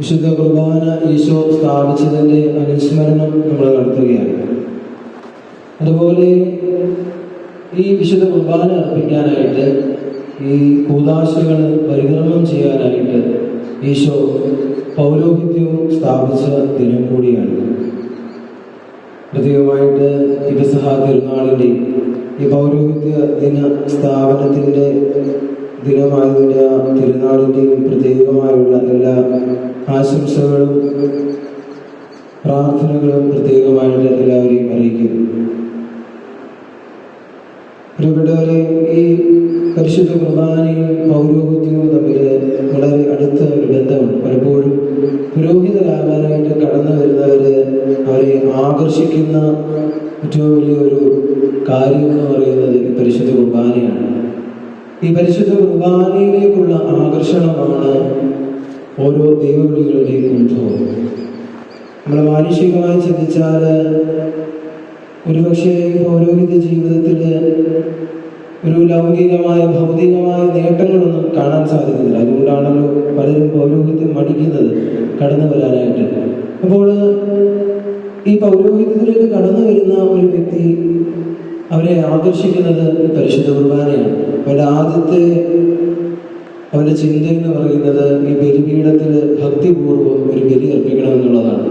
വിശുദ്ധ കുർബാന ഈശോ സ്ഥാപിച്ചതിന്റെ അനുസ്മരണം നമ്മൾ നടത്തുകയാണ്. അതുപോലെ ഈ വിശുദ്ധ കുർബാന അർപ്പിക്കാനായിട്ട് ഈ കൂതാശകൾ പരിക്രമം ചെയ്യാനായിട്ട് ഈശോ പൗരോഹിത്യവും സ്ഥാപിച്ച ദിനം കൂടിയാണ്. പ്രത്യേകമായിട്ട് ഇബസഹ തിരുനാളിന്റെ ഈ പൗരോഹിത്യ ദിന സ്ഥാപനത്തിന്റെ ദിനമായതിന്റെ ആ തിരുനാളിന്റെയും പ്രത്യേകമായുള്ള എല്ലാ ആശംസകളും പ്രാർത്ഥനകളും പ്രത്യേകമായിട്ട് എല്ലാവരെയും അറിയിക്കുന്നു. പ്രിയപ്പെട്ടവരെ ഈ പരിശുദ്ധ കുർബാനയും പൗരോഹിത്യവും തമ്മിൽ വളരെ അടുത്ത ഒരു ബന്ധമുണ്ട് പലപ്പോഴും പുരോഹിതരാകാനായിട്ട് കടന്നു വരുന്നവര് അവരെ ആകർഷിക്കുന്ന ഏറ്റവും വലിയൊരു കാര്യം എന്ന് പറയുന്നത് ഈ പരിശുദ്ധ കുർബാനയാണ്. ഈ പരിശുദ്ധ കുർബാനയിലേക്കുള്ള ആകർഷണമാണ് ഓരോ ദൈവവിളികളുടെയും ഉത്ഭവം നമ്മളെ മാനുഷികമായി ചിന്തിച്ചാൽ ഒരുപക്ഷെ പൗരോഹിത്യ ജീവിതത്തിൽ ഒരു ലൗകികമായ ഭൗതികമായ നേട്ടങ്ങളൊന്നും കാണാൻ സാധിക്കുന്നില്ല. അതുകൊണ്ടാണല്ലോ പലരും പൗരോഹിത്യം മടിക്കുന്നത് കടന്നു വരാനായിട്ട്. അപ്പോൾ ഈ പൗരോഹിത്യത്തിലേക്ക് കടന്നു വരുന്ന ഒരു വ്യക്തി അവരെ ആകർഷിക്കുന്നത് പരിശുദ്ധ കുർബാനയാണ്. അവരുടെ ആദ്യത്തെ അവന്റെ ചിന്ത എന്ന് പറയുന്നത് ഈ ബലിപീഠത്തിൽ ഭക്തിപൂർവം ഒരു ബലി അർപ്പിക്കണമെന്നുള്ളതാണ്.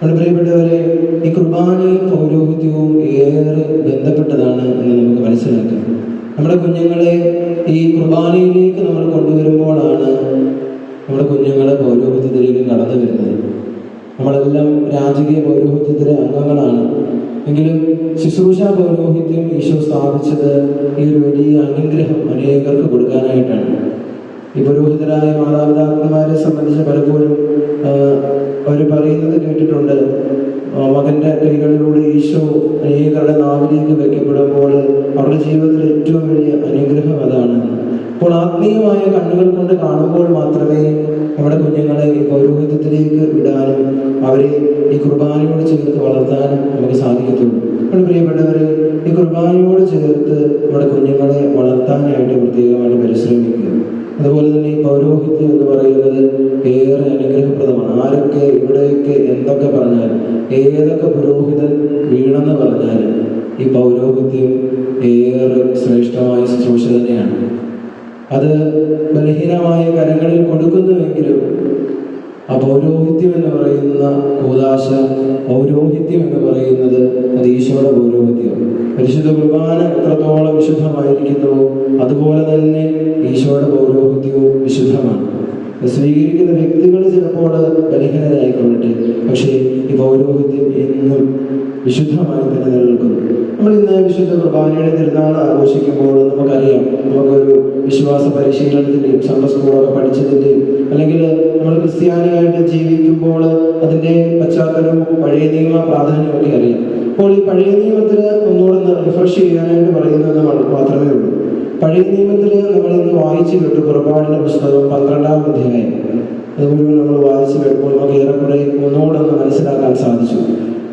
നമ്മുടെ പ്രിയപ്പെട്ടവരെ ഈ കുർബാനയും പൗരോഹിത്യവും ഏറെ ബന്ധപ്പെട്ടതാണ് എന്ന് നമുക്ക് മനസ്സിലാക്കാം. നമ്മുടെ കുഞ്ഞുങ്ങളെ ഈ കുർബാനയിലേക്ക് നമ്മൾ കൊണ്ടുവരുമ്പോഴാണ് നമ്മുടെ കുഞ്ഞുങ്ങളെ പൗരോഹിത്യത്തിലേക്ക് കടന്നു വരുന്നത്. നമ്മളെല്ലാം രാജകീയ പൗരോഹിത്യത്തിലെ അംഗങ്ങളാണ്. എങ്കിലും ശുശ്രൂഷ പൗരോഹിത്യം ഈശോ സ്ഥാപിച്ചത് ഈ ഒരു വലിയ അനുഗ്രഹം അനേകർക്ക് കൊടുക്കാനായിട്ടാണ്. ഈ പുരോഹിതരായ മാതാപിതാക്കന്മാരെ സംബന്ധിച്ച് പലപ്പോഴും അവർ പറയുന്നത് കേട്ടിട്ടുണ്ട്. മകന്റെ കൈകളിലൂടെ ഈശോ അനേകരുടെ നാവിലേക്ക് വയ്ക്കപ്പെടുമ്പോൾ അവരുടെ ജീവിതത്തിൽ ഏറ്റവും വലിയ അനുഗ്രഹം അതാണ്. അപ്പോൾ ആത്മീയമായ കണ്ണുകൾ കൊണ്ട് കാണുമ്പോൾ മാത്രമേ നമ്മുടെ കുഞ്ഞുങ്ങളെ ഈ പൗരോഹിത്യത്തിലേക്ക് വിടാനും അവരെ ഈ കുർബാനയോട് ചേർത്ത് വളർത്താനും നമുക്ക് സാധിക്കത്തുള്ളൂ. നമ്മുടെ പ്രിയപ്പെട്ടവരെ ഈ കുർബാനയോട് ചേർത്ത് നമ്മുടെ കുഞ്ഞുങ്ങളെ വളർത്താനായിട്ട് പ്രത്യേകമായിട്ട് പരിശ്രമിക്കുക. അതുപോലെ തന്നെ ഈ പൗരോഹിത്യം എന്ന് പറയുന്നത് ഏറെ അനുഗ്രഹപ്രദമാണ്. ആരൊക്കെ എവിടെയൊക്കെ എന്തൊക്കെ പറഞ്ഞാലും ഏതൊക്കെ പുരോഹിതൻ വീണെന്ന് പറഞ്ഞാലും ഈ പൗരോഹിത്യം ഏറെ ശ്രേഷ്ഠമായ ശുശ്രൂഷ തന്നെയാണ്. അത് ബലഹീനമായ കരങ്ങളിൽ കൊടുക്കുന്നുവെങ്കിലും ആ പൗരോഹിത്യം എന്ന് പറയുന്ന കൂതാശ പൗരോഹിത്യം എന്ന് പറയുന്നത് അത് ഈശോയുടെ പൗരോഹിത്യം. പരിശുദ്ധ കുർബാന എത്രത്തോളം വിശുദ്ധമായിരിക്കുന്നുവോ അതുപോലെ തന്നെ ഈശോയുടെ പൗരോഹിത്യവും വിശുദ്ധമാണ്. സ്വീകരിക്കുന്ന വ്യക്തികൾ ചിലപ്പോൾ ബലഹീനരായിക്കൊള്ളട്ടെ പക്ഷേ ഈ പൗരോഹിത്യം എന്നും വിശുദ്ധമായി തന്നെ നിലനിൽക്കുന്നു നമ്മൾ ഇന്ന് വിശുദ്ധ കുർബാനയുടെ തിരുനാൾ ആഘോഷിക്കുമ്പോൾ നമുക്കറിയാം നമുക്കൊരു വിശ്വാസ പരിശീലനത്തിന്റെയും സൺഡേ സ്കൂളൊക്കെ പഠിച്ചതിന്റെയും അല്ലെങ്കിൽ നമ്മൾ ക്രിസ്ത്യാനിയായിട്ട് ജീവിക്കുമ്പോൾ അതിന്റെ പശ്ചാത്തലവും പഴയ നിയമ പ്രാധാന്യമൊക്കെ അറിയാം. അപ്പോൾ ഈ പഴയ നിയമത്തിൽ ഒന്നുകൂടെ റിഫ്രഷ് ചെയ്യാനായിട്ട് പറയുന്നത് മാത്രമേ ഉള്ളൂ. പഴയ നിയമത്തിൽ നമ്മൾ ഇന്ന് വായിച്ചു കേട്ടു പുറപ്പാടിന്റെ പുസ്തകം പന്ത്രണ്ടാം അധ്യായം. അത് മുഴുവൻ നമ്മൾ വായിച്ചു കേട്ടപ്പോൾ നമുക്ക് ഏറെക്കുറെ ഒന്നുകൂടെ ഒന്ന് മനസ്സിലാക്കാൻ സാധിച്ചു.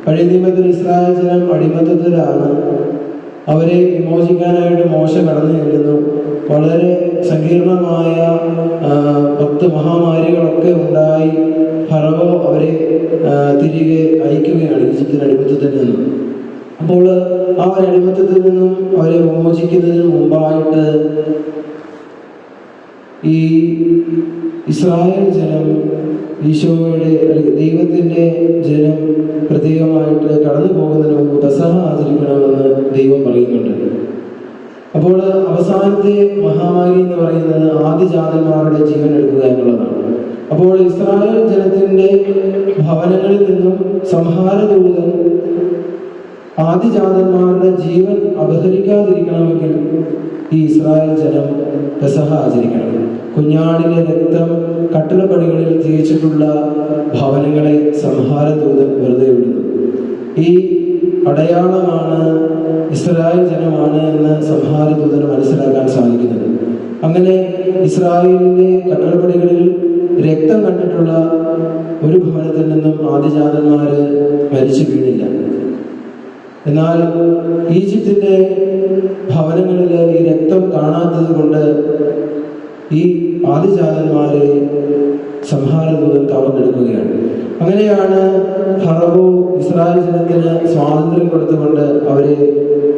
പഴയ ഇസ്രായേൽ ജനം അടിമത്തത്തിലാണ് അവരെ വിമോചിക്കാനായിട്ട് മോശ കടന്നു ചെല്ലുന്നു. വളരെ സങ്കീർണമായ പത്ത് മഹാമാരികളൊക്കെ ഉണ്ടായി ഫറവോ അവരെ തിരികെ അയക്കുകയാണ് ഈജിപ്തിന് അടിമത്തത്തിൽ നിന്നും. അപ്പോൾ ആ അടിമത്തത്തിൽ നിന്നും അവരെ വിമോചിക്കുന്നതിന് മുമ്പായിട്ട് ഈ ഇസ്രായേൽ ജനം ഈശോയുടെ ദൈവത്തിന്റെ ജനം പ്രത്യേകമായിട്ട് കടന്നു പോകുന്നതിന് മുമ്പ് പെസഹ ആചരിക്കണമെന്ന് ദൈവം പറയുന്നുണ്ട്. അപ്പോൾ അവസാനത്തെ മഹാമാരി എന്ന് പറയുന്നത് ആദിജാതന്മാരുടെ ജീവൻ എടുക്കുക എന്നുള്ളതാണ്. അപ്പോൾ ഇസ്രായേൽ ജനത്തിന്റെ ഭവനങ്ങളിൽ നിന്നും സംഹാരദൂതൻ ആദിജാതന്മാരുടെ ജീവൻ അപഹരിക്കാതിരിക്കണമെങ്കിൽ ഈ ഇസ്രായേൽ ജനം പെസഹ ആചരിക്കണം. കുഞ്ഞാടിന്റെ രക്തം കട്ടിലപ്പണികളിൽ ജീവിച്ചിട്ടുള്ള ഭവനങ്ങളെ സംഹാരദൂതൻ വെറുതെ വിടുന്നു. ഈ അടയാളമാണ് ഇസ്രായേൽ ജനമാണ് എന്ന് സംഹാരദൂതന് മനസ്സിലാക്കാൻ സാധിക്കുന്നത്. അങ്ങനെ ഇസ്രായേലിന്റെ കട്ടിലപ്പണികളിൽ രക്തം കണ്ടിട്ടുള്ള ഒരു ഭവനത്തിൽ നിന്നും ആദിജാതന്മാര് മരിച്ചു വീണില്ല. എന്നാൽ ഈജിപ്തിന്റെ ഭവനങ്ങളിൽ ഈ രക്തം കാണാത്തത് കൊണ്ട് ഈ ആദിജാതന്മാരെ സംഹാരദൂതൻ കവർന്നെടുക്കുകയാണ് അങ്ങനെയാണ് ഫറവോ ഇസ്രായേൽ ജനത്തിന് സ്വാതന്ത്ര്യം കൊടുത്തുകൊണ്ട് അവരെ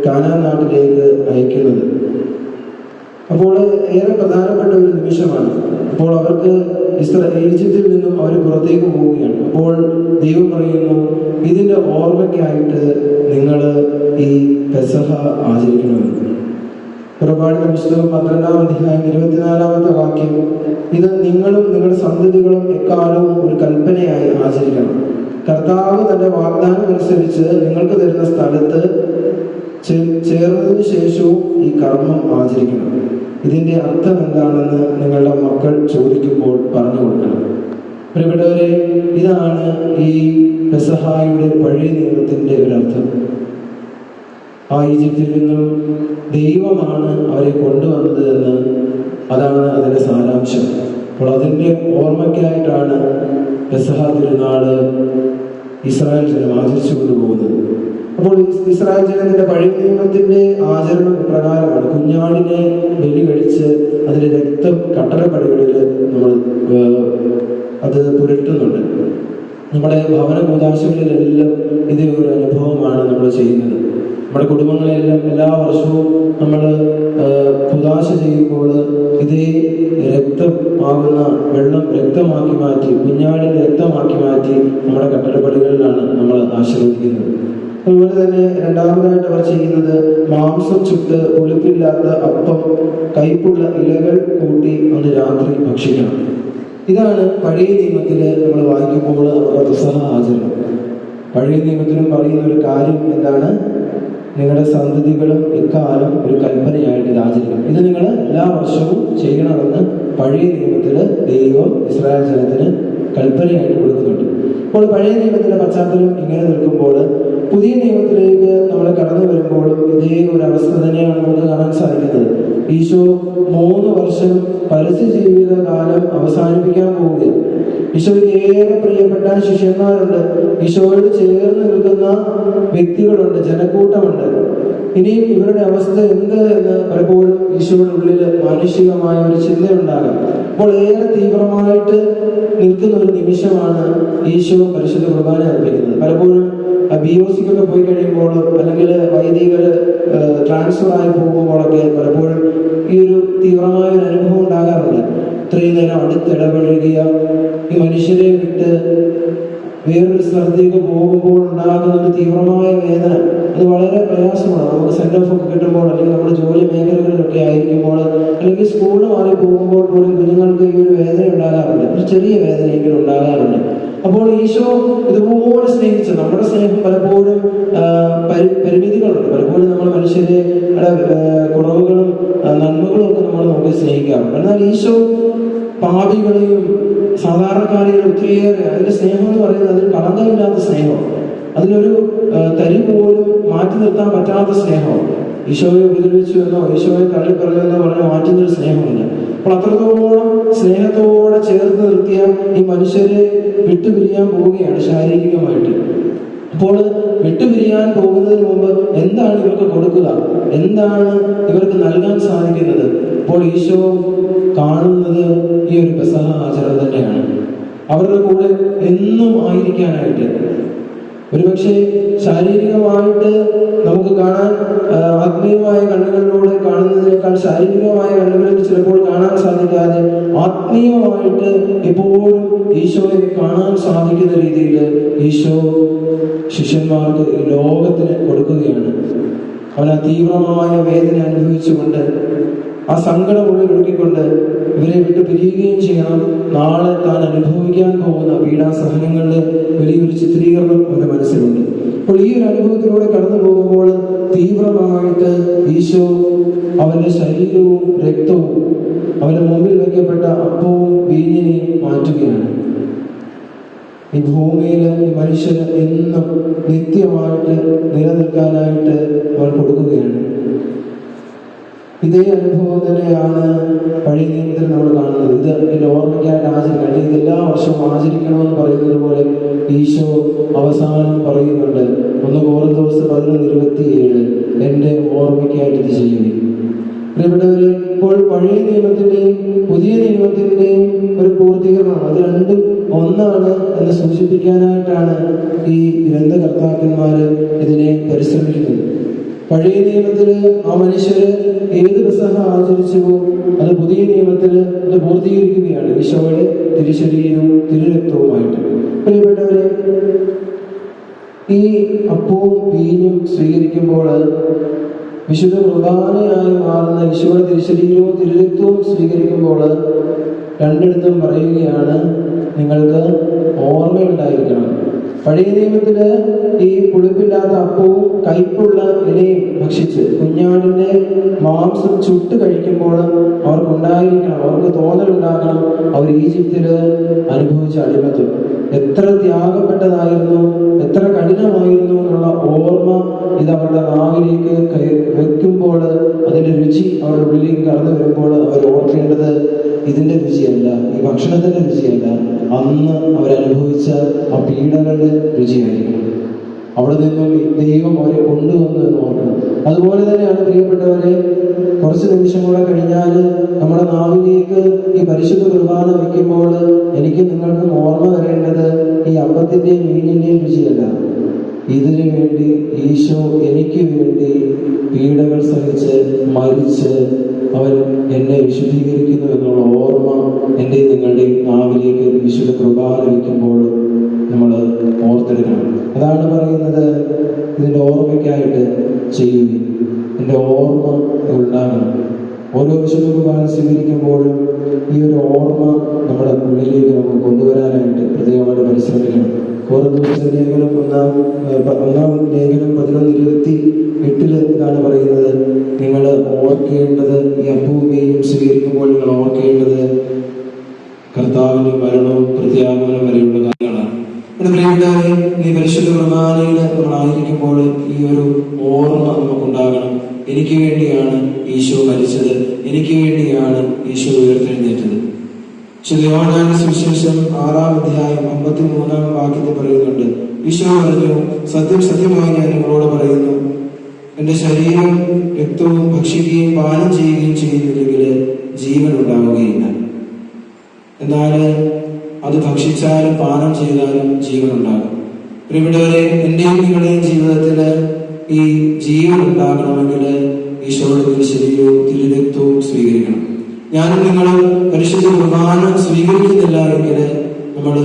കാനാ നാട്ടിലേക്ക് അയക്കുന്നത്. അപ്പോൾ ഏറെ പ്രധാനപ്പെട്ട ഒരു നിമിഷമാണ്. അപ്പോൾ അവർക്ക് ഇസ്ര ഈജിപ്തിൽ നിന്നും അവർ പുറത്തേക്ക് പോവുകയാണ്. അപ്പോൾ ദൈവം പറയുന്നു ഇതിന്റെ ഓർമ്മയ്ക്കായിട്ട് നിങ്ങൾ ഈ പെസഹ ആചരിക്കണമെന്ന്. പുറപ്പാടിന്റെ പുസ്തകം പന്ത്രണ്ടാം അധ്യായം ഇരുപത്തിനാലാമത്തെ വാക്യം ഇത് നിങ്ങളും നിങ്ങളുടെ സന്തതികളും എക്കാലവും ഒരു കൽപ്പനയായി ആചരിക്കണം. കർത്താവ് തന്റെ വാഗ്ദാനം അനുസരിച്ച് നിങ്ങൾക്ക് തരുന്ന സ്ഥലത്ത് ചേർന്നതിന് ശേഷവും ഈ കർമ്മം ആചരിക്കണം. ഇതിന്റെ അർത്ഥം എന്താണെന്ന് നിങ്ങളുടെ മക്കൾ ചോദിക്കുമ്പോൾ പറഞ്ഞു കൊടുക്കണം. പ്രിയപ്പെട്ടവരെ ഇതാണ് ഈ പെസഹായുടെ പഴയ നിയമത്തിന്റെ ഒരർത്ഥം. ആ ഈജിപ്തിൽ നിന്നും ദൈവമാണ് അവരെ കൊണ്ടുവന്നത് എന്ന് അതാണ് അതിന്റെ സാരാംശം. അപ്പോൾ അതിന്റെ ഓർമ്മയ്ക്കായിട്ടാണ് പെസഹ തിരുനാൾ ഇസ്രായേൽ ജനം ആചരിച്ചു കൊണ്ടുപോകുന്നത്. അപ്പോൾ ഇസ് ഇസ്രായേൽ ജനത്തിന്റെ പഴയ നിയമത്തിന്റെ ആചരണം പ്രകാരമാണ് കുഞ്ഞാടിനെ ബലി കഴിച്ച് അതിന്റെ രക്തം കട്ടളപ്പടികളിൽ നമ്മൾ അത് പുരട്ടുന്നുണ്ട്. നമ്മുടെ ഭവന കൂതാശകളിലെല്ലാം ഇതേ ഒരു അനുഭവമാണ് നമ്മൾ ചെയ്യുന്നത്. നമ്മുടെ കുടുംബങ്ങളെല്ലാം എല്ലാ വർഷവും നമ്മൾ കുതാശ ചെയ്യുമ്പോൾ ഇതേ രക്തം ആകുന്ന വെള്ളം രക്തമാക്കി മാറ്റി കുഞ്ഞാടി രക്തമാക്കി മാറ്റി നമ്മുടെ കട്ടടപ്പടികളിലാണ് നമ്മൾ ആശീർവദിക്കുന്നത്. അതുപോലെ തന്നെ രണ്ടാമതായിട്ട് അവർ ചെയ്യുന്നത് മാംസം ചുട്ട് ഒളിപ്പില്ലാത്ത അപ്പം കൈപ്പുള്ള ഇലകൾ കൂട്ടി അന്ന് രാത്രി ഭക്ഷിക്കണം. ഇതാണ് പഴയ നിയമത്തിൽ നമ്മൾ വായിക്കുമ്പോൾ അവരുടെ ദുസ്സഹ ആചരണം. പഴയ നിയമത്തിലും പറയുന്ന ഒരു കാര്യം എന്താണ്? നിങ്ങളുടെ സന്തതികളും ഇക്കാലം ഒരു കൽപ്പനയായിട്ട് ഇത് ആചരിക്കണം ഇത് നിങ്ങൾ എല്ലാ വർഷവും ചെയ്യണമെന്ന് പഴയ നിയമത്തിൽ ദൈവം ഇസ്രായേൽ ജനത്തിന് കൽപ്പനയായിട്ട് കൊടുക്കുന്നുണ്ട്. അപ്പോൾ പഴയ നിയമത്തിന്റെ പശ്ചാത്തലം ഇങ്ങനെ നിൽക്കുമ്പോൾ പുതിയ നിയമത്തിലേക്ക് നമ്മൾ കടന്നു വരുമ്പോഴും ഇതേ ഒരു അവസ്ഥ തന്നെയാണ് നമുക്ക് കാണാൻ സാധിക്കുന്നത്. ഈശോ മൂന്ന് വർഷം പരസ്യ ജീവിത കാലം അവസാനിപ്പിക്കാൻ പോവുകയാണ്. ഈശോയ്ക്ക് ഏറെ പ്രിയപ്പെട്ട ശിഷ്യന്മാരുണ്ട്. ഈശോയോട് ചേർന്ന് നിൽക്കുന്ന വ്യക്തികളുണ്ട് ജനക്കൂട്ടമുണ്ട്. ഇനിയും ഇവരുടെ അവസ്ഥ എന്ത് എന്ന് പലപ്പോഴും ഈശോയുടെ ഉള്ളിൽ മാനുഷികമായ ഒരു ചിന്തയുണ്ടാകും. അപ്പോൾ ഏറെ തീവ്രമായിട്ട് നിൽക്കുന്ന ഒരു നിമിഷമാണ് ഈശോ പരിശുദ്ധ കുർബാന അർപ്പിക്കുന്നത്. പലപ്പോഴും ബി ഒ സിക്കൊക്കെ പോയി കഴിയുമ്പോൾ അല്ലെങ്കിൽ വൈദികർ ട്രാൻസ്ഫർ ആയി പോകുമ്പോഴൊക്കെ പലപ്പോഴും ഈ ഒരു തീവ്രമായ ഒരു അനുഭവം ഉണ്ടാകാറുണ്ട്. ഇത്രയും നേരം അടുത്തിടപഴകിയ ഈ മനുഷ്യരെ വിട്ട് വേറൊരു സ്ഥലത്തേക്ക് പോകുമ്പോൾ ഉണ്ടാകുന്ന ഒരു തീവ്രമായ വേദന. അത് വളരെ പ്രയാസമാണ്. നമുക്ക് സെൻഡ് ഓഫ് ഒക്കെ കിട്ടുമ്പോൾ അല്ലെങ്കിൽ നമ്മുടെ ജോലി മേഖലകളിലൊക്കെ ആയിരിക്കുമ്പോൾ അല്ലെങ്കിൽ സ്കൂളിൽ മാറി പോകുമ്പോൾ പോലും കുഞ്ഞുങ്ങൾക്ക് ഈ ഒരു വേദന ഉണ്ടാകാറുണ്ട്. ഒരു ചെറിയ വേദനയെങ്കിലും ഉണ്ടാകാറുണ്ട്. അപ്പോൾ ഈശോ ഇതുപോലെ സ്നേഹിച്ചു. നമ്മുടെ സ്നേഹം പലപ്പോഴും പരിമിതികളുണ്ട്. പലപ്പോഴും നമ്മൾ മനുഷ്യരെ കുറവുകളും നന്മകളും ഒക്കെ നമ്മൾ നമുക്ക് സ്നേഹിക്കാറുണ്ട്. എന്നാൽ ഈശോ പാപികളെയും സാധാരണക്കാരെയും ഒത്തിരിയേറെ അതിന്റെ സ്നേഹം എന്ന് പറയുന്നത് അതിന് കളങ്കമില്ലാത്ത സ്നേഹം അതിനൊരു തരി പോലും മാറ്റി നിർത്താൻ പറ്റാത്ത സ്നേഹം ഈശോയെ ഉപദ്രവിച്ചു എന്നോ ഈശോയെ തള്ളിപ്പറഞ്ഞു എന്നോ പറഞ്ഞ് മാറ്റുന്നൊരു സ്നേഹമില്ല. അത്രത്തോളം സ്നേഹത്തോടെ ചേർത്ത് നിർത്തിയ ഈ മനുഷ്യരെ വിട്ടുപിരിയാൻ പോവുകയാണ് ശാരീരികമായിട്ട്. അപ്പോൾ വിട്ടുപിരിയാൻ പോകുന്നതിന് മുമ്പ് എന്താണ് ഇവർക്ക് കൊടുക്കുക? എന്താണ് ഇവർക്ക് നൽകാൻ സാധിക്കുന്നത്? അപ്പോൾ ഈശോ കാണുന്നത് ഈ ഒരു പെസഹ ആചരണം തന്നെയാണ്. അവരുടെ കൂടെ എന്നും ആയിരിക്കാനായിട്ട്. ഒരുപക്ഷെ ശാരീരികമായിട്ട് നമുക്ക് കാണാൻ ആത്മീയമായ കണ്ണുകളിലൂടെ കാണുന്നതിനേക്കാൾ ശാരീരികമായ കണ്ണുകളിൽ ചിലപ്പോൾ കാണാൻ സാധിക്കാതെ ആത്മീയമായിട്ട് എപ്പോഴും ഈശോയെ കാണാൻ സാധിക്കുന്ന രീതിയിൽ ഈശോ ശിഷ്യന്മാർക്ക് ലോകത്തിന് കൊടുക്കുകയാണ്. അവൻ ആ തീവ്രമായ വേദന അനുഭവിച്ചുകൊണ്ട് ആ സങ്കടം ഉള്ളിൽ ഒഴുകിക്കൊണ്ട് ഇവരെ വിട്ട് പിരിയുകയും ചെയ്യണം. നാളെ താൻ അനുഭവിക്കാൻ പോകുന്ന പീഡാസഹനങ്ങളുടെ വലിയൊരു ചിത്രീകരണം അവരുടെ മനസ്സിലുണ്ട്. അപ്പോൾ ഈ ഒരു അനുഭവത്തിലൂടെ കടന്നു പോകുമ്പോൾ തീവ്രമായിട്ട് ഈശോ അവന്റെ ശരീരവും രക്തവും അവന്റെ മുമ്പിൽ വയ്ക്കപ്പെട്ട അപ്പവും വീഞ്ഞിനെയും മാറ്റുകയാണ്. ഈ ഭൂമിയിൽ ഈ മനുഷ്യന് എന്നും നിത്യമായിട്ട് നിലനിൽക്കാനായിട്ട് അവർ കൊടുക്കുകയാണ്. ഇതേ അനുഭവം തന്നെയാണ് പഴയ നമ്മൾ കാണുന്നത്. ഇത് എന്റെ ഓർമ്മയ്ക്കായിട്ട് ആചരിക്കണം. അല്ലെങ്കിൽ എല്ലാ വർഷവും ആചരിക്കണമെന്ന് പറയുന്നത് പോലെ ഈശോ അവസാനം പറയുന്നുണ്ട്. ഒന്ന് ഓരോ ദിവസം പതിനൊന്ന് ഇരുപത്തിയേഴ്. എന്റെ ഓർമ്മയ്ക്കായിട്ട് ഇത് ചെയ്യുക പ്രിയപ്പെട്ടവരെ ഇപ്പോൾ പഴയ നിയമത്തിന്റെയും പുതിയ നിയമത്തിന്റെയും ഒരു പൂർത്തീകരണമാണ് അത് രണ്ടും ഒന്നാണ് എന്ന് സൂചിപ്പിക്കാനായിട്ടാണ് ഈ ഗ്രന്ഥകർത്താക്കന്മാര് ഇതിനെ പരിശ്രമിക്കുന്നത്. പഴയ നിയമത്തിൽ ആ മനുഷ്യര് ഏത് പ്രസഹ ആചരിച്ചുവോ അത് പുതിയ നിയമത്തിൽ അത് പൂർത്തീകരിക്കുകയാണ്. ഈശോയുടെ തിരുശരീരവും തിരുരക്തവുമായിട്ട്. പ്രിയപ്പെട്ടവരെ ഈ അപ്പവും വീഞ്ഞും സ്വീകരിക്കുമ്പോൾ വിശുദ്ധ കുർബാനയായി മാറുന്ന ഈശോയുടെ തിരുശരീരവും തിരുരക്തവും സ്വീകരിക്കുമ്പോൾ രണ്ടിടത്തും പറയുകയാണ് നിങ്ങൾക്ക് ഓർമ്മയുണ്ടായിരിക്കണം. പഴയ നിയമത്തിൽ ഈ പുളിപ്പില്ലാത്ത അപ്പവും കയ്പുള്ള ഇലയും ഭക്ഷിച്ച് കുഞ്ഞാടിന്റെ മാംസം ചുട്ട് കഴിക്കുമ്പോൾ അവർക്കുണ്ടായിരിക്കണം അവർക്ക് തോന്നലുണ്ടാകണം. അവർ ഈജിപ്തിൽ അനുഭവിച്ച അടിമത്വം എത്ര ത്യാഗപ്പെട്ടതായിരുന്നു എത്ര കഠിനമായിരുന്നു എന്നുള്ള ഓർമ്മ ഇത് അവരുടെ നാവിലേക്ക് കൈ വെക്കുമ്പോൾ അതിന്റെ രുചി അവരുടെ ഉള്ളിലേക്ക് കടന്നു വരുമ്പോൾ അവർ ഓർക്കേണ്ടത് ഇതിന്റെ രുചിയല്ല ഈ ഭക്ഷണത്തിന്റെ രുചിയല്ല. അന്ന് അവരനുഭവിച്ച ആ പീഡകളുടെ രുചിയായിരിക്കും. അവിടെ നിന്നും ദൈവം അവരെ കൊണ്ടുവന്നു എന്ന് ഓർക്കണം. അതുപോലെ തന്നെയാണ് പ്രിയപ്പെട്ടവരെ കുറച്ച് നിമിഷം കൂടെ കഴിഞ്ഞാൽ നമ്മുടെ നാവിലേക്ക് ഈ പരിശുദ്ധ കുർബാന വയ്ക്കുമ്പോൾ എനിക്ക് നിങ്ങൾക്കും ഓർമ്മ വരേണ്ടത് ഈ അപ്പത്തിന്റെയും മീനിന്റെയും രുചിയല്ല ഇതിനു വേണ്ടി ഈശോ എനിക്ക് വേണ്ടി പീഡകൾ സഹിച്ച് മരിച്ച് അവൻ എന്നെ വിശുദ്ധീകരിക്കുന്നു എന്നുള്ള ഓർമ്മ എന്റെ നിങ്ങളുടെയും നാവിലേക്ക് വിശുദ്ധ കൃപാന വയ്ക്കുമ്പോൾ നമ്മൾ ഓർത്തെടുക്കണം. അതാണ് പറയുന്നത് ഇതിന്റെ ഓർമ്മയ്ക്കായിട്ട് ചെയ്യുക എന്റെ ഓർമ്മ ഉണ്ടാകണം ഓരോ വിശുദ്ധ കുർബാന സ്വീകരിക്കുമ്പോഴും ഈ ഒരു ഓർമ്മ നമ്മുടെ ഉള്ളിലേക്ക് നമുക്ക് കൊണ്ടുവരാനായിട്ട് പ്രത്യേകമായിട്ട് പരിശ്രമിക്കണം. ഓരോ ദിവസം ലേഖനം ഒന്നാം ഒന്നാം ലേഖനം പതിനൊന്ന് ഇരുപത്തി എട്ടിൽ ഇതാണ് പറയുന്നത്? നിങ്ങൾ ഓർക്കേണ്ടത് ഈ അഭൂമിയും സ്വീകരിക്കുമ്പോൾ നിങ്ങൾ ഓർക്കേണ്ടത് കർത്താവിന്റെ മരണവും പ്രത്യാഗമനം വരെയുള്ള കാര്യങ്ങളാണ്. പ്രിയപ്പെട്ടവരെ ഈ പരിശുദ്ധ കുർബാനയിൽ നമ്മളായിരിക്കുമ്പോൾ ഈ ഒരു ഓർമ്മ നമുക്കുണ്ടാകണം. എനിക്ക് വേണ്ടിയാണ് ഈശോ മരിച്ചത്. എനിക്ക് വേണ്ടിയാണ് ഈശോ ഉയർത്തെഴുന്നേറ്റത്. ശുദ്ധയോനാന സുവിശേഷം ആറാം അധ്യായം അമ്പത്തി മൂന്നാം വാക്യത്തിൽ പറയുന്നുണ്ട്. ഈശോ പറഞ്ഞു സത്യം സത്യമായി ഞാൻ നിങ്ങളോട് പറയുന്നു. എന്റെ ശരീരം രക്തവും ഭക്ഷിക്കുകയും പാനം ചെയ്യുകയും ചെയ്യുന്നില്ലെങ്കിൽ ജീവൻ ഉണ്ടാവുകയില്ല. എന്നാൽ അത് ഭക്ഷിച്ചാലും പാനം ചെയ്താലും ജീവൻ ഉണ്ടാകും. പ്രിയപ്പെട്ടവരെ എന്റെയും നിങ്ങളുടെയും ജീവിതത്തിൽ ഈ ജീവൻ ഉണ്ടാകണമെങ്കിൽ ഈശോയുടെ ശരീരവും തിരുരക്തവും സ്വീകരിക്കണം. ഞാനും നിങ്ങളും പരിശുദ്ധ കുർബാന സ്വീകരിക്കുന്നില്ല എങ്കിൽ നമ്മൾ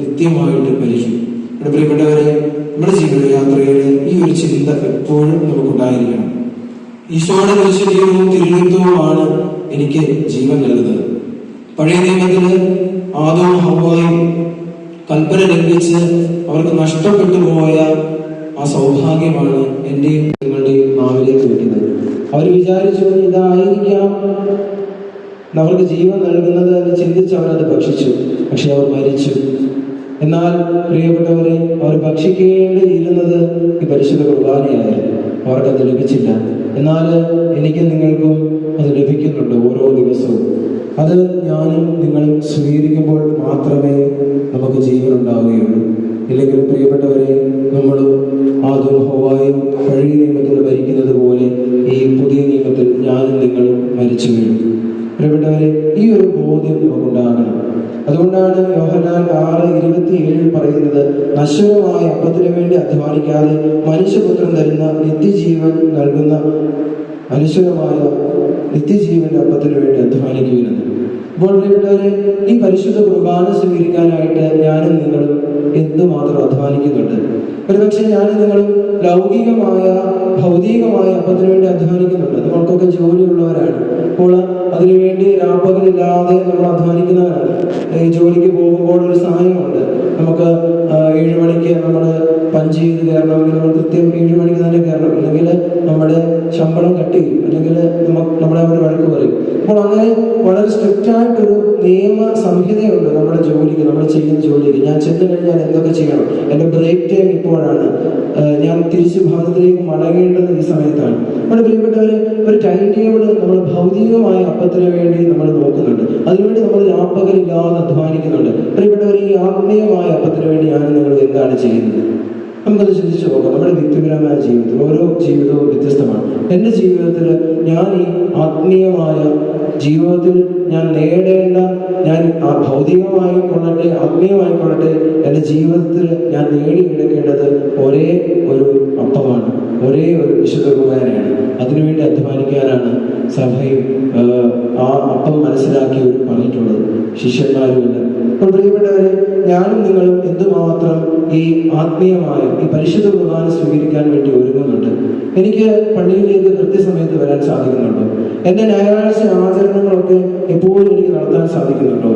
നിത്യമായിട്ട് മരിക്കും നമ്മുടെ പ്രിയപ്പെട്ടവരെ നമ്മുടെ ജീവിത യാത്രയിൽ ഈ ഒരു ചിന്ത എപ്പോഴും നമുക്കുണ്ടായിരിക്കണം. ഈശോയുടെ തിരുശരീരവും തിരുരക്തവുമാണ് എനിക്ക് ജീവൻ നൽകുന്നത്. പഴയ നിയമത്തിൽ ആദവും ഹവായും കൽപ്പന ലംഘിച്ച് അവർക്ക് നഷ്ടപ്പെട്ടു പോയ ആ സൗഭാഗ്യമാണ് എന്റെയും നിങ്ങളുടെയും നാവിലേക്ക് അവർ വിചാരിച്ചു ഇതായിരിക്കാം. അവർക്ക് ജീവൻ നൽകുന്നത് എന്ന് ചിന്തിച്ച് അവരത് ഭക്ഷിച്ചു. പക്ഷെ അവർ മരിച്ചു. എന്നാൽ പ്രിയപ്പെട്ടവരെ അവർ ഭക്ഷിക്കേണ്ടിയിരുന്നത് ഈ പരിശുദ്ധ കുർബാനയായിരുന്നു. അവർക്കത് ലഭിച്ചില്ല. എന്നാൽ എനിക്കും നിങ്ങൾക്കും അത് ലഭിക്കുന്നുണ്ട് ഓരോ ദിവസവും. അത് ഞാനും നിങ്ങളും സ്വീകരിക്കുമ്പോൾ മാത്രമേ നമുക്ക് ജീവൻ ഉണ്ടാവുകയുള്ളൂ. ഇല്ലെങ്കിൽ പ്രിയപ്പെട്ടവരെ നമ്മൾ ആദ്യം ഹവായും പഴയ നിയമത്തിൽ മരിച്ചു വീഴും പ്രിയപ്പെട്ടവരെ ഈ ഒരു ബോധ്യം നമുക്കുണ്ടാകണം. അതുകൊണ്ടാണ് യോഹനാൻ ആറ് ഇരുപത്തി ഏഴിൽ പറയുന്നത് നശ്വരമായ അപ്പത്തിനു വേണ്ടി അധ്വാനിക്കാതെ മനുഷ്യപുത്രൻ തരുന്ന നിത്യജീവൻ നൽകുന്ന അനശ്വരമായ നിത്യജീവന്റെ അപ്പത്തിനു വേണ്ടി അധ്വാനിക്കുകയാണ് അപ്പോൾ പ്രിയപ്പെട്ടവരെ ഈ പരിശുദ്ധ കുർബാന സ്വീകരിക്കാനായിട്ട് ഞാനും നിങ്ങളും എന്തുമാത്രം അധ്വാനിക്കുന്നുണ്ട്? ഒരുപക്ഷെ ഞാൻ നിങ്ങൾ ലൗകികമായ ഭൗതികമായ അപ്പത്തിന് വേണ്ടി അധ്വാനിക്കുന്നുണ്ട്. നമ്മൾക്കൊക്കെ ജോലിയുള്ളവരാണ്. അപ്പോൾ അതിനുവേണ്ടി രാപ്പകലില്ലാതെ നമ്മൾ അധ്വാനിക്കുന്നവരാണ്. ഈ ജോലിക്ക് പോകുമ്പോൾ ഒരു സഹായമുണ്ട് നമുക്ക് ഏഴ് മണിക്ക് നമ്മൾ പഞ്ച് ചെയ്ത് കയറണമെങ്കിൽ നമ്മൾ കൃത്യം ഏഴ് മണിക്ക് തന്നെ കയറണം. അല്ലെങ്കിൽ നമ്മുടെ ശമ്പളം കട്ട് ചെയ്യും അല്ലെങ്കിൽ നമ്മൾ നമ്മളെ അവർ വഴക്ക് പറയും. അപ്പോൾ അങ്ങനെ ആയിട്ടൊരു നിയമ സംഹിതയുണ്ട് നമ്മുടെ ജോലിക്ക് നമ്മൾ ചെയ്യുന്ന ജോലിക്ക്. ഞാൻ ചെന്ന് കഴിഞ്ഞാൽ എന്തൊക്കെ ചെയ്യണം? എന്റെ ബ്രേക്ക് ടൈം ഇപ്പോഴാണ്. ഞാൻ തിരിച്ചു ഭവനത്തിലേക്ക് മടങ്ങേണ്ടത് ഈ സമയത്താണ്. നമ്മുടെ പ്രിയപ്പെട്ടവര് ഒരു ടൈം ടേബിൾ നമ്മൾ ഭൗതികമായ അപ്പത്തിന് വേണ്ടി നമ്മൾ നോക്കുന്നുണ്ട്. അതിനുവേണ്ടി നമ്മൾ രാപ്പകലില്ലാതെ അധ്വാനിക്കുന്നുണ്ട്. പ്രിയപ്പെട്ടവർ ഈ ആത്മീയമായ അപ്പത്തിന് വേണ്ടി ഞാൻ നിങ്ങൾ എന്താണ് ചെയ്യുന്നത്? നമുക്കത് ചിന്തിച്ചു നോക്കാം. നമ്മുടെ വ്യക്തിപരമായ ജീവിതത്തിൽ ഓരോ ജീവിതവും വ്യത്യസ്തമാണ്. എന്റെ ജീവിതത്തിൽ ഞാൻ ഈ ആത്മീയമായ ജീവിതത്തിൽ ഞാൻ നേടേണ്ട ഞാൻ ആ ഭൗതികമായി കൊള്ളട്ടെ ആത്മീയമായി കൊള്ളട്ടെ എന്റെ ജീവിതത്തിൽ ഞാൻ നേടിയെടുക്കേണ്ടത് ഒരേ ഒരു അപ്പമാണ് ഒരേ ഒരു വിശുദ്ധ കുമാരനാണ് അതിനുവേണ്ടി അധ്വാനിക്കാനാണ് സഭയും ആ, അപ്പം മനസ്സിലാക്കിയവർ പറഞ്ഞിട്ടുള്ളത് ശിഷ്യന്മാരുമില്ല അപ്പോൾ പ്രിയപ്പെട്ടവരെ ഞാനും നിങ്ങളും എന്തുമാത്രം ഈ ആത്മീയമായ ഈ പരിശുദ്ധ കുർബാന സ്വീകരിക്കാൻ വേണ്ടി ഒരുങ്ങുന്നുണ്ട് എനിക്ക് പള്ളിയിലേക്ക് കൃത്യസമയത്ത് വരാൻ സാധിക്കുന്നുണ്ടോ? എന്റെ ഞായറാഴ്ച ആചരണങ്ങളൊക്കെ എപ്പോഴും എനിക്ക് നടത്താൻ സാധിക്കുന്നുണ്ടോ?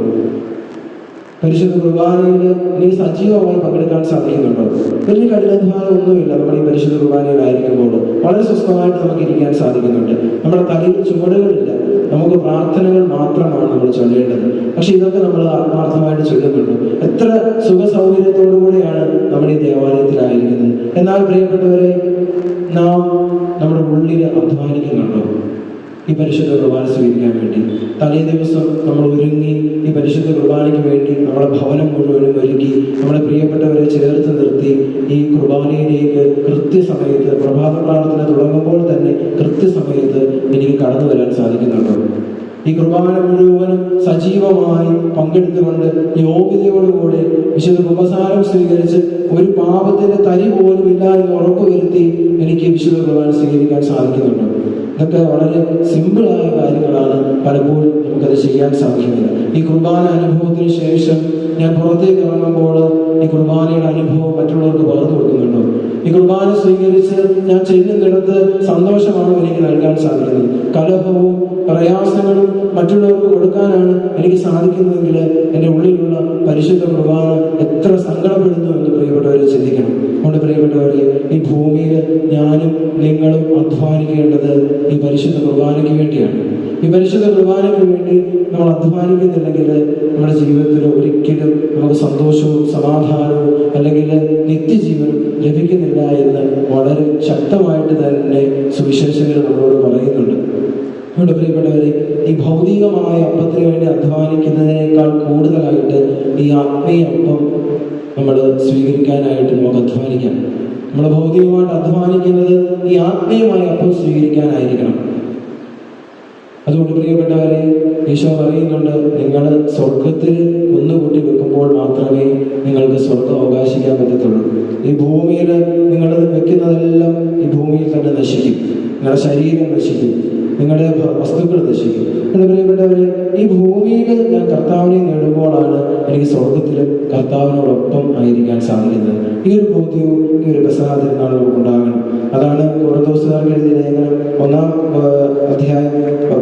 പരിശുദ്ധ കുർബാനയിൽ എനിക്ക് സജീവമായി പങ്കെടുക്കാൻ സാധിക്കുന്നുണ്ടോ? വലിയ കഠിനാധ്വാനം ഒന്നുമില്ല നമ്മൾ ഈ പരിശുദ്ധ കുർബാനയിലായിരിക്കുമ്പോൾ വളരെ സ്വസ്ഥമായിട്ട് നമുക്ക് ഇരിക്കാൻ സാധിക്കുന്നുണ്ട്. നമ്മുടെ തലയിൽ ചുവടുകളില്ല നമുക്ക് പ്രാർത്ഥനകൾ മാത്രമാണ് നമ്മൾ ചൊല്ലേണ്ടത്. പക്ഷെ ഇതൊക്കെ നമ്മൾ ആത്മാർത്ഥമായിട്ട് ചൊല്ലുന്നുണ്ട്. എത്ര സുഖ സൗകര്യത്തോടു കൂടിയാണ് നമ്മൾ ഈ ദേവാലയത്തിലായിരിക്കുന്നത്. എന്നാൽ പ്രിയപ്പെട്ടവരെ നാം നമ്മുടെ ഉള്ളിൽ അധ്വാനിക്കുന്നുണ്ടോ? ഈ പരിശുദ്ധ കുർബാന സ്വീകരിക്കാൻ വേണ്ടി. തലേ ദിവസം നമ്മൾ ഒരുങ്ങി ഈ പരിശുദ്ധ കുർബാനയ്ക്ക് വേണ്ടി നമ്മുടെ ഭവനം മുഴുവനും ഒരുക്കി നമ്മുടെ പ്രിയപ്പെട്ടവരെ ചേർത്ത് നിർത്തി ഈ കുർബാനയിലേക്ക് കൃത്യസമയത്ത് പ്രഭാത പ്രാർത്ഥന തുടങ്ങുമ്പോൾ തന്നെ കൃത്യസമയത്ത് എനിക്ക് കടന്നു വരാൻ സാധിക്കുന്നുണ്ടോ? ഈ കുർബാന മുഴുവനും സജീവമായി പങ്കെടുത്തുകൊണ്ട് യോഗ്യതയോടുകൂടി വിശുദ്ധ കുമ്പസാരം സ്വീകരിച്ച് ഒരു പാപത്തിന്റെ തരി പോലും ഇല്ല എന്ന് ഉറപ്പുവരുത്തി എനിക്ക് വിശുദ്ധ കുർബാന സ്വീകരിക്കാൻ സാധിക്കുന്നുണ്ട്. ഇതൊക്കെ വളരെ സിമ്പിളായ കാര്യങ്ങളാണ്. പലപ്പോഴും നമുക്കത് ചെയ്യാൻ സാധിക്കുന്നത് ഈ കുർബാന അനുഭവത്തിന് ശേഷം ഞാൻ പുറത്തേക്ക് ഇറങ്ങുമ്പോൾ ഈ കുർബാനയുടെ അനുഭവം മറ്റുള്ളവർക്ക് പകർന്നു കൊടുക്കുന്നുണ്ടോ? ഈ കുർബാന സ്വീകരിച്ച് ഞാൻ ചെയ്യുന്നിടത്ത് സന്തോഷമാണ് എനിക്ക് നൽകാൻ സാധിക്കുന്നത്. കലഹവും പ്രയാസങ്ങളും മറ്റുള്ളവർക്ക് കൊടുക്കാനാണ് എനിക്ക് സാധിക്കുന്നതെങ്കിൽ എന്റെ ഉള്ളിലുള്ള പരിശുദ്ധ കുർബാന എത്ര സങ്കടപ്പെടുന്നു എന്ന് പ്രിയപ്പെട്ടവർ ചിന്തിക്കണം. അതുകൊണ്ട് പ്രിയപ്പെട്ടവരെ ഈ ഭൂമിയിൽ ഞാനും നിങ്ങളും അധ്വാനിക്കേണ്ടത് ഈ പരിശുദ്ധ കുർബാനയ്ക്ക് വേണ്ടിയാണ്. ഈ പരിശുദ്ധ കുർബാനയ്ക്ക് വേണ്ടി നമ്മൾ അധ്വാനിക്കുന്നില്ലെങ്കിൽ നമ്മുടെ ജീവിതത്തിൽ ഒരിക്കലും നമുക്ക് സന്തോഷവും സമാധാനവും അല്ലെങ്കിൽ നിത്യജീവൻ ലഭിക്കുന്നില്ല എന്ന് വളരെ ശക്തമായിട്ട് തന്നെ സുവിശേഷകർ നമ്മളോട് പറയുന്നുണ്ട്. അതുകൊണ്ട് പ്രിയപ്പെട്ടവരെ ഈ ഭൗതികമായ അപ്പത്തിന് വേണ്ടി അധ്വാനിക്കുന്നതിനേക്കാൾ കൂടുതലായിട്ട് ഈ ആത്മീയ അപ്പം നമ്മൾ സ്വീകരിക്കാനായിട്ട് നമുക്ക് അധ്വാനിക്കാം. നമ്മൾ ഭൗതികമായിട്ട് അധ്വാനിക്കുന്നത് ഈ ആത്മീയമായ അപ്പം സ്വീകരിക്കാനായിരിക്കണം. അതുകൊണ്ട് പ്രിയപ്പെട്ടവരെ ഈശോ പറയുന്നുണ്ട് നിങ്ങൾ സ്വർഗത്തിൽ കുന്നുകൂട്ടി വെക്കുമ്പോൾ മാത്രമേ നിങ്ങൾക്ക് സ്വർഗം അവകാശിക്കാൻ പറ്റത്തുള്ളൂ. ഈ ഭൂമിയിൽ നിങ്ങൾ വെക്കുന്നതെല്ലാം ഈ ഭൂമിയിൽ തന്നെ നശിക്കും. നിങ്ങളുടെ ശരീരം നശിക്കും. നിങ്ങളുടെ വസ്തുക്കൾ നശിക്കും. എന്റെ പ്രിയപ്പെട്ടവരെ ഈ ഭൂമിയിൽ ഞാൻ കർത്താവിനെ നേടുമ്പോഴാണ് എനിക്ക് സ്വർഗത്തിൽ കർത്താവിനോടൊപ്പം ആയിരിക്കാൻ സാധിക്കുന്നത്. ഈ ഒരു ബോധ്യവും ഈ ഒരു പ്രസാദ നമുക്ക് ഉണ്ടാകണം. അതാണ് ഓർത്തോസുകാർക്ക് എഴുതിയ ലേഖനം ഒന്നാം അധ്യായം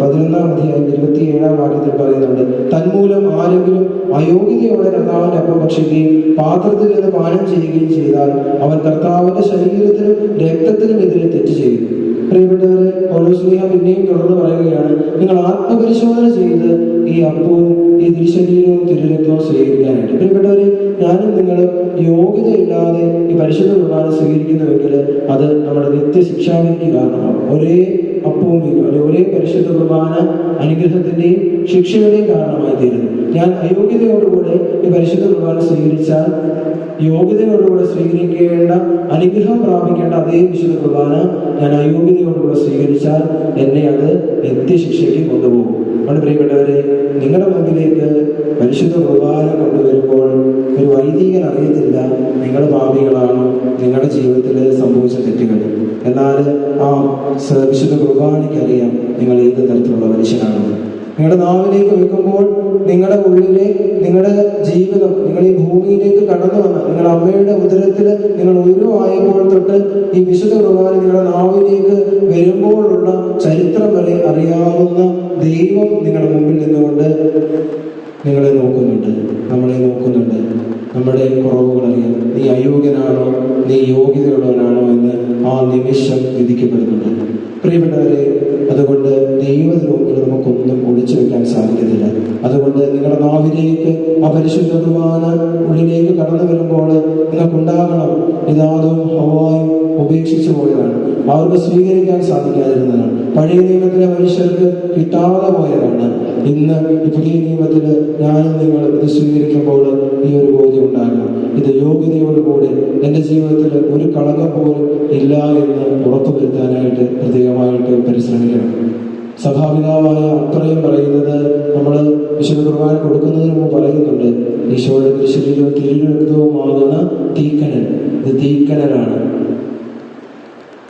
പതിനൊന്നാം അധ്യായം ഇരുപത്തിയേഴാം വാക്യത്തിൽ പറയുന്നുണ്ട്. തന്മൂലം ആരെങ്കിലും അയോഗ്യതയോടെ കർത്താവിന്റെ അപ്പം ഭക്ഷിക്കുകയും പാത്രത്തിൽ നിന്ന് പാനം ചെയ്യുകയും ചെയ്താൽ അവൻ കർത്താവിന്റെ ശരീരത്തിനും രക്തത്തിനും എതിരെ തെറ്റ് ചെയ്യുന്നു. പ്രിയപ്പെട്ടവരെ പൗലോസ്ലിഹ പിന്നെയും തുടർന്ന് പറയുകയാണ് നിങ്ങൾ ആത്മപരിശോധന ചെയ്ത് ഈ അപ്പവും ഈ തിരിശരീരവും തിരുരക്തവും സ്വീകരിക്കാനായിട്ട്. പ്രിയപ്പെട്ടവരെ ഞാനും നിങ്ങൾ യോഗ്യതയില്ലാതെ ഈ പരിശുദ്ധ കുർബാന സ്വീകരിക്കുന്നുവെങ്കിൽ അത് നമ്മുടെ നിത്യശിക്ഷാവിധിക്ക് കാരണമാകും. ഒരേ അപ്പവും അല്ലെങ്കിൽ ഒരേ പരിശുദ്ധ കുർബാന അനുഗ്രഹത്തിന്റെയും ശിക്ഷയുടെയും കാരണമായി തീരുന്നു. ഞാൻ അയോഗ്യതയോടുകൂടെ ഈ പരിശുദ്ധ കുർബാന സ്വീകരിച്ചാൽ യോഗ്യതയോടുകൂടെ സ്വീകരിക്കേണ്ട അനുഗ്രഹം പ്രാപിക്കേണ്ട അതേ വിശുദ്ധ കുർബാന ഞാൻ അയോഗ്യതയോടുകൂടെ സ്വീകരിച്ചാൽ എന്നെ അത് നിത്യശിക്ഷയ്ക്ക് കൊണ്ടുപോകും. അതുകൊണ്ട് പ്രിയപ്പെട്ടവരെ നിങ്ങളുടെ മുമ്പിലേക്ക് പരിശുദ്ധ കുർബാന കൊണ്ടുവരുമ്പോൾ ഒരു വൈദികൻ അറിയത്തില്ല നിങ്ങൾ പാപികളാണ് നിങ്ങളുടെ ജീവിതത്തിൽ സംഭവിച്ച തെറ്റുകൾ. എന്നാൽ ആ വിശുദ്ധ കുർബാനയ്ക്ക് അറിയാം നിങ്ങൾ ഏത് തരത്തിലുള്ള മനുഷ്യനാണ്. നിങ്ങളുടെ നാവിലേക്ക് വെക്കുമ്പോൾ നിങ്ങളുടെ ഉള്ളിലെ നിങ്ങളുടെ ജീവിതം നിങ്ങൾ ഈ ഭൂമിയിലേക്ക് കടന്നു വന്ന നിങ്ങൾ അമ്മയുടെ ഉദരത്തിൽ നിങ്ങൾ ഉയരുമായപ്പോൾ തൊട്ട് ഈ വിശുദ്ധ കുർബാന നിങ്ങളുടെ നാവിലേക്ക് വരുമ്പോഴുള്ള ചരിത്രം വരെ അറിയാവുന്ന ദൈവം നിങ്ങളുടെ മുമ്പിൽ നിന്നുകൊണ്ട് നിങ്ങളെ നോക്കുന്നുണ്ട് നമ്മളെ നോക്കുന്നുണ്ട്. നമ്മുടെ കുറവുകൾ അറിയാം നീ അയോഗ്യനാണോ? നീ യോഗ്യതയുള്ളവനാണോ എന്ന് ആ നിമിഷം വിധിക്കപ്പെടുന്നുണ്ട്. പ്രിയപ്പെട്ടവരെ അതുകൊണ്ട് ദൈവത്തിന് നമുക്കൊന്നും ഒളിച്ചു വെക്കാൻ സാധിക്കുന്നില്ല. അതുകൊണ്ട് നിങ്ങളുടെ നാവിലേക്ക് ആ പരിശുദ്ധ കുർബാന ഉള്ളിലേക്ക് കടന്നു വരുമ്പോൾ നിങ്ങൾക്കുണ്ടാകണം. ഇതാതും ഹവായും ഉപേക്ഷിച്ചു പോയതാണ്. അവർക്ക് സ്വീകരിക്കാൻ സാധിക്കാതിരുന്നതാണ്. പഴയ നിയമത്തിലെ മനുഷ്യർക്ക് കിട്ടാതെ പോയതാണ്. ഇന്ന് ഈ നിയമത്തിൽ ഞാനും നിങ്ങൾ ഇത് സ്വീകരിക്കുമ്പോൾ ഈ ഒരു ബോധ്യം ഉണ്ടാകണം. ഇത് യോഗ്യതയോടുകൂടി എന്റെ ജീവിതത്തിൽ ഒരു കളങ്കം പോലും ഇല്ല എന്ന് ഉറപ്പു വരുത്താനായിട്ട് പ്രത്യേകമായിട്ട് പരിശ്രമിക്കണം. സഭാപിതാവായ അത്രയും പറയുന്നത് നമ്മൾ വിശുദ്ധ കുർബാന കൊടുക്കുന്നതിന് മുമ്പ് പറയുന്നുണ്ട് ഈശോയുടെ ശരീരവും തിരിഞ്ഞെടുത്തവുമാകുന്ന തീക്കനൽ ഇത് തീക്കനലാണ്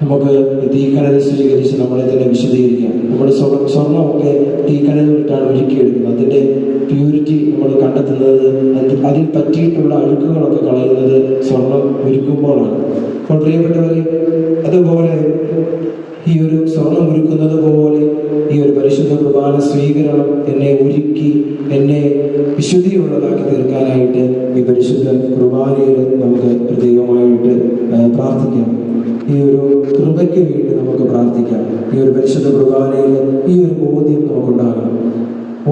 നമുക്ക് തീ തീക്കനൽ സ്വീകരിച്ച് നമ്മളെ തന്നെ വിശദീകരിക്കാം നമ്മൾ സ്വർണം സ്വർണമൊക്കെ തീക്കനലിട്ടാണ് ഒരുക്കിയെടുക്കുന്നത് അതിന്റെ പ്യൂരിറ്റി നമ്മൾ കണ്ടെത്തുന്നത് അതിൽ പറ്റിയിട്ടുള്ള അഴുക്കുകളൊക്കെ കളയുന്നത് സ്വർണം ഒരുക്കുമ്പോഴാണ്. അപ്പോൾ പ്രിയപ്പെട്ടവരെ അതുപോലെ ഈ ഒരു സ്വർണം ഒരുക്കുന്നത് പോലെ ഈ ഒരു പരിശുദ്ധ കുർബാന സ്വീകരണം എന്നെ ഒരുക്കി എന്നെ വിശുദ്ധിയുള്ളതാക്കി തീർക്കാനായിട്ട് ഈ പരിശുദ്ധ കുർബാനയിൽ നമുക്ക് പ്രത്യേകമായിട്ട് പ്രാർത്ഥിക്കാം. ഈ ഒരു കൃപയ്ക്ക് വേണ്ടി നമുക്ക് പ്രാർത്ഥിക്കാം. ഈ ഒരു പരിശുദ്ധ കുർബാനയിൽ ഈ ഒരു ബോധ്യം നമുക്കുണ്ടാകണം.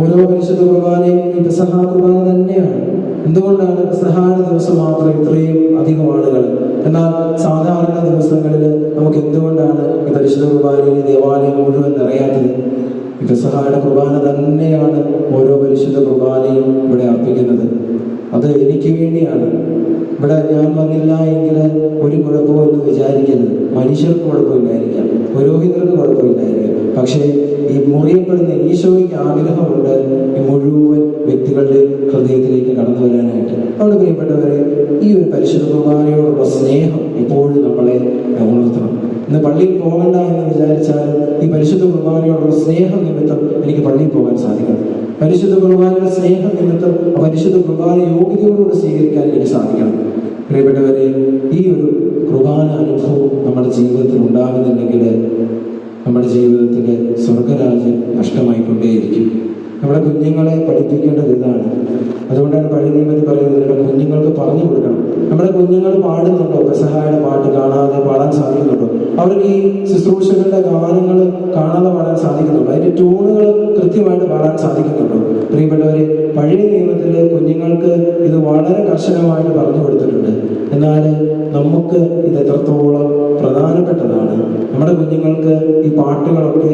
ഓരോ പരിശുദ്ധ കുർബാനയും ഈ പെസഹ കുർബാന തന്നെയാണ്. എന്തുകൊണ്ടാണ് പെസഹായുടെ ദിവസം മാത്രം ഇത്രയും അധികം ആളുകൾ? എന്നാൽ സാധാരണ ദിവസങ്ങളിൽ നമുക്ക് എന്തുകൊണ്ടാണ് ഈ പരിശുദ്ധ കുർബാനയിൽ ദേവാലയം മുഴുവൻ നിറയാത്തത്? ഈ പെസഹായുടെ കുർബാന തന്നെയാണ് ഓരോ പരിശുദ്ധ കുർബാനയും ഇവിടെ അർപ്പിക്കുന്നത്. അത് എനിക്ക് വേണ്ടിയാണ്. ഇവിടെ ഞാൻ വന്നില്ല എങ്കിൽ ഒരു കുഴപ്പവും എന്ന് വിചാരിക്കരുത്. മനുഷ്യർക്ക് കുഴപ്പമില്ലായിരിക്കാം. പുരോഹിതർക്ക് കുഴപ്പമില്ലായിരിക്കാം. പക്ഷേ ഈ മുറിയപ്പെടുന്ന ഈശോയ്ക്ക് ആഗ്രഹമുണ്ട് ഈ മുഴുവൻ വ്യക്തികളുടെ ഹൃദയത്തിലേക്ക് കടന്നു വരാനായിട്ട്. അവിടെ പ്രിയപ്പെട്ടവരെ ഈ ഒരു പരിശുദ്ധ കുർബാനയോടുള്ള സ്നേഹം എപ്പോഴും നമ്മളെ ഉണർത്തണം. ഇന്ന് പള്ളിയിൽ പോകണ്ട എന്ന് വിചാരിച്ചാൽ ഈ പരിശുദ്ധ കുർബാനയോടുള്ള സ്നേഹം നിമിത്തം എനിക്ക് പള്ളിയിൽ പോകാൻ സാധിക്കണം പരിശുദ്ധ കുർബാനയുടെ സ്നേഹം നിമിത്തം പരിശുദ്ധ കുർബാന യോഗ്യതയോടുകൂടി സ്വീകരിക്കാൻ എനിക്ക് സാധിക്കണം. പ്രിയപ്പെട്ടവരെ ഈ ഒരു കുർബാന അനുഭവം നമ്മുടെ ജീവിതത്തിൽ ഉണ്ടാകുന്നില്ലെങ്കിൽ നമ്മുടെ ജീവിതത്തിന്റെ സ്വർഗരാജ്യം നഷ്ടമായിക്കൊണ്ടേയിരിക്കും. നമ്മുടെ കുഞ്ഞുങ്ങളെ പഠിപ്പിക്കേണ്ടത് ഇതാണ്. അതുകൊണ്ടാണ് പഴയ നിയമത്തിൽ പറയുന്നത് നമ്മുടെ കുഞ്ഞുങ്ങൾക്ക് പറഞ്ഞു കൊടുക്കണം. നമ്മുടെ കുഞ്ഞുങ്ങൾ പാടുന്നുണ്ടോ? പെസഹായുടെ പാട്ട് കാണാതെ പാടാൻ സാധിക്കുന്നുണ്ടോ? അവർക്ക് ഈ ശുശ്രൂഷകളുടെ ഗാനങ്ങൾ കാണാതെ പാടാൻ സാധിക്കുന്നുണ്ടോ? അതിന്റെ ട്യൂണുകൾ കൃത്യമായിട്ട് പാടാൻ സാധിക്കുന്നുണ്ടോ? പ്രിയപ്പെട്ടവരെ പഴയ നിയമത്തിൽ കുഞ്ഞുങ്ങൾക്ക് ഇത് വളരെ കർശനമായിട്ട് പറഞ്ഞു കൊടുത്തിട്ടുണ്ട്. എന്നാൽ നമുക്ക് ഇത് എത്രത്തോളം പ്രധാനപ്പെട്ടതാണ്? നമ്മുടെ കുഞ്ഞുങ്ങൾക്ക് ഈ പാട്ടുകളൊക്കെ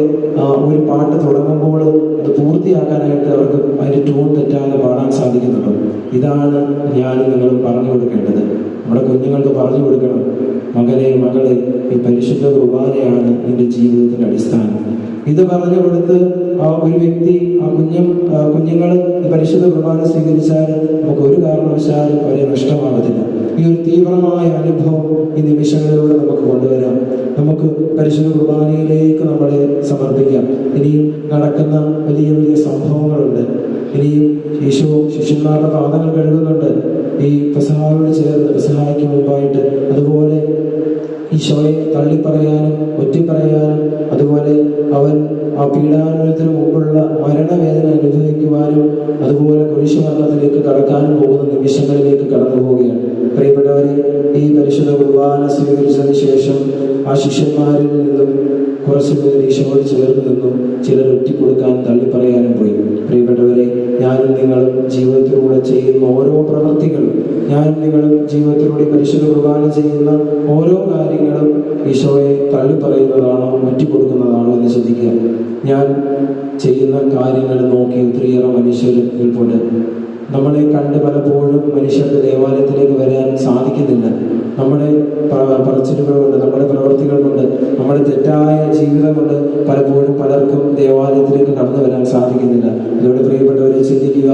ഒരു പാട്ട് തുടങ്ങുമ്പോൾ അത് പൂർത്തിയാക്കാനായിട്ട് അവർക്ക് അതിന്റെ ട്യൂൺ തെറ്റാതെ പാടാൻ സാധിക്കുന്നുണ്ടോ? ഇതാണ് ഞാൻ നിങ്ങൾ പറഞ്ഞു കൊടുക്കേണ്ടത്. നമ്മുടെ കുഞ്ഞുങ്ങൾക്ക് പറഞ്ഞു കൊടുക്കണം. മകനെ മകളെ ഈ പരിശുദ്ധ കുർബാനയാണ് നിന്റെ ജീവിതത്തിന്റെ അടിസ്ഥാനം. ഇത് പറഞ്ഞു കൊടുത്ത് ഒരു വ്യക്തി ആ കുഞ്ഞും കുഞ്ഞുങ്ങൾ പരിശുദ്ധ കുർബാന സ്വീകരിച്ചാൽ നമുക്ക് ഒരു കാരണവശാലും അവരെ നഷ്ടമാകത്തില്ല. ഈ ഒരു തീവ്രമായ അനുഭവം ഈ നിമിഷങ്ങളിലൂടെ നമുക്ക് കൊണ്ടുവരാം. നമുക്ക് പരിശുദ്ധ കുർബാനയിലേക്ക് നമ്മളെ സമർപ്പിക്കാം. ഇനിയും നടക്കുന്ന വലിയ വലിയ സംഭവങ്ങളുണ്ട്. ഇനിയും ശിശു ശിഷ്യന്മാരുടെ പാദങ്ങൾ കഴുകുന്നുണ്ട്. ഈ പെസഹായോട് ചേർന്ന് പെസഹായ്ക്ക് മുമ്പായിട്ട് അതുപോലെ ഈശോയെ തള്ളിപ്പറയാനും ഒറ്റിപ്പറയാനും അതുപോലെ അവൻ ആ പീഡാനുഭവത്തിന് മുമ്പുള്ള മരണവേദന അനുഭവിക്കുവാനും അതുപോലെ കുരിശുമരണത്തിലേക്ക് കടക്കാനും പോകുന്ന നിമിഷങ്ങളിലേക്ക് കടന്നു പോവുകയാണ് പ്രിയപ്പെട്ടവരെ ഈ പരിശുദ്ധ കുർബാന സ്വീകരിച്ചതിന് ശേഷം ആ ശിഷ്യന്മാരിൽ നിന്നും കുറച്ചു പേർ ഈശോട് ചേർന്ന് നിന്നും ചിലർ ഒറ്റിക്കൊടുക്കാൻ തള്ളിപ്പറയാനും പോയി. പ്രിയപ്പെട്ടവരെ ഞാനും നിങ്ങളും ജീവിതത്തിലൂടെ ചെയ്യുന്ന ഓരോ പ്രവൃത്തികളും ഞാനും നിങ്ങളും ജീവിതത്തിലൂടെ പരിശുദ്ധ കുർബാന ചെയ്യുന്ന ഓരോ കാര്യങ്ങളും ഈശോയെ തള്ളിപ്പറയുന്നതാണോ ഒറ്റിക്കൊടുക്കുന്നതാണോ എന്ന് ശ്രദ്ധിക്കുക. ഞാൻ ചെയ്യുന്ന കാര്യങ്ങൾ നോക്കി ഒത്തിരിയേറെ മനുഷ്യർ നിൽപ്പുണ്ട് നമ്മളെ കണ്ട് പലപ്പോഴും മനുഷ്യർക്ക് ദേവാലയത്തിലേക്ക് വരാൻ സാധിക്കുന്നില്ല. നമ്മുടെ പറച്ചിലുകൾ കൊണ്ട് നമ്മുടെ പ്രവൃത്തികൾ കൊണ്ട് നമ്മുടെ തെറ്റായ ജീവിതം കൊണ്ട് പലപ്പോഴും പലർക്കും ദേവാലയത്തിലേക്ക് കടന്നു വരാൻ സാധിക്കുന്നില്ല. അതുകൊണ്ട് പ്രിയപ്പെട്ടവരെ ചിന്തിക്കുക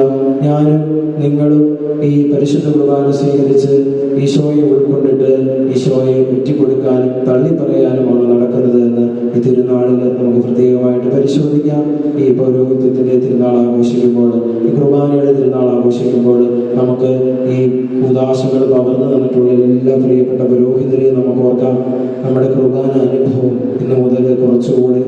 ഞാനും നിങ്ങളും ഈ പരിശുദ്ധ കുർബാന സ്വീകരിച്ച് ഈശോയെ ഉൾക്കൊണ്ടിട്ട് ഈശോയെ ഉറ്റിക്കൊടുക്കാനും തള്ളി പറയാനുമാണ് നടക്കുന്നത് എന്ന് ഈ തിരുനാളിൽ നമുക്ക് പ്രത്യേകമായിട്ട് പരിശോധിക്കാം. ഈ പൗരോഹിത്യത്തിന്റെ തിരുനാൾ ആഘോഷിക്കുമ്പോൾ ഈ കുർബാനയുടെ തിരുനാൾ ആഘോഷിക്കുമ്പോൾ നമുക്ക് ഈ ഉദാശകൾ പകർന്നു തന്നിട്ടുള്ള എല്ലാ പ്രിയപ്പെട്ട പുരോഹിതരെയും നമുക്ക് ഓർക്കാം. നമ്മുടെ കുർബാന അനുഭവം ഇന്ന് മുതൽ കുറച്ചുകൂടെ